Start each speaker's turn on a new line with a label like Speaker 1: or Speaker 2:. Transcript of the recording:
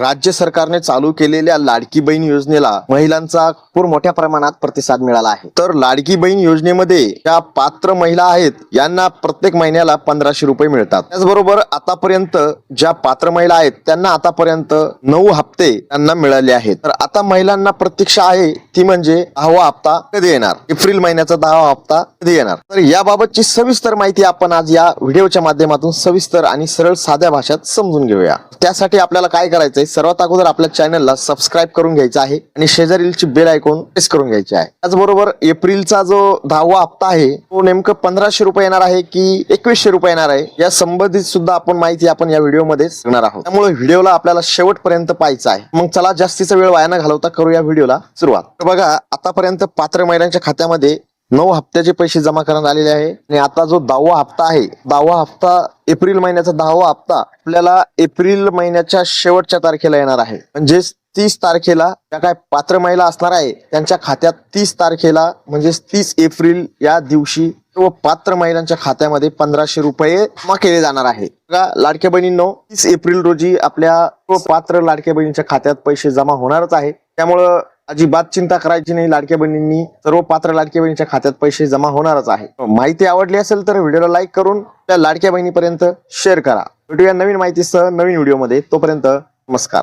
Speaker 1: राज्य सरकारने चालू केलेल्या लाडकी बहीण योजनेला महिलांचा खूप मोठ्या प्रमाणात प्रतिसाद मिळाला आहे. तर लाडकी बहीण योजनेमध्ये ज्या पात्र महिला आहेत यांना प्रत्येक महिन्याला पंधराशे रुपये मिळतात. त्याचबरोबर आतापर्यंत ज्या पात्र महिला आहेत त्यांना आतापर्यंत नऊ हप्ते त्यांना मिळाले आहेत. तर आता महिलांना प्रतीक्षा आहे ती म्हणजे दहावा हप्ता कधी येणार? एप्रिल महिन्याचा दहावा हप्ता कधी येणार? तर याबाबतची सविस्तर माहिती आपण आज या व्हिडिओच्या माध्यमातून सविस्तर आणि सरळ साध्या भाषेत समजून घेऊया. त्यासाठी आपल्याला काय करायचंय? सर्वात अगोदर आपल्या चॅनलला सबस्क्राईब करून घ्यायचं आहे आणि शेजारीलची बेल ऐकून प्रेस करून घ्यायची आहे. त्याचबरोबर एप्रिलचा जो दहावा हप्ता आहे तो नेमकं पंधराशे रुपये येणार आहे की एकवीसशे रुपये येणार आहे या संबंधित सुद्धा आपण माहिती आपण या व्हिडिओमध्ये सांगणार आहोत. त्यामुळे व्हिडिओला आपल्याला शेवटपर्यंत पाहायचं आहे. मग चला जास्तीचा वेळ वाया न घालवता करू या व्हिडिओला सुरुवात. तर बघा आतापर्यंत पात्र महिलांच्या खात्यामध्ये नऊ हप्त्याचे पैसे जमा करण्यात आलेले आहे. आणि आता जो दहावा हप्ता आहे दहावा हप्ता एप्रिल महिन्याचा दहावा हप्ता आपल्याला एप्रिल महिन्याच्या शेवटच्या तारखेला येणार आहे. म्हणजेच तीस तारखेला ज्या काय पात्र महिला असणार आहे त्यांच्या खात्यात तीस तारखेला म्हणजेच तीस एप्रिल या दिवशी व पात्र महिलांच्या खात्यामध्ये पंधराशे रुपये जमा केले जाणार आहे. लाडक्या बहिणींनो तीस एप्रिल रोजी आपल्या पात्र लाडक्या बहिणीच्या खात्यात पैसे जमा होणारच आहे. त्यामुळं अजिबात चिंता करायची नाही लाडक्या बहिणींनी. सर्व पात्र लाडक्या बहिणीच्या खात्यात पैसे जमा होणारच आहे. माहिती आवडली असेल तर व्हिडिओला लाईक करून त्या लाडक्या बहिणीपर्यंत शेअर करा. भेटूया नवीन माहितीसह नवीन व्हिडिओमध्ये. तोपर्यंत नमस्कार.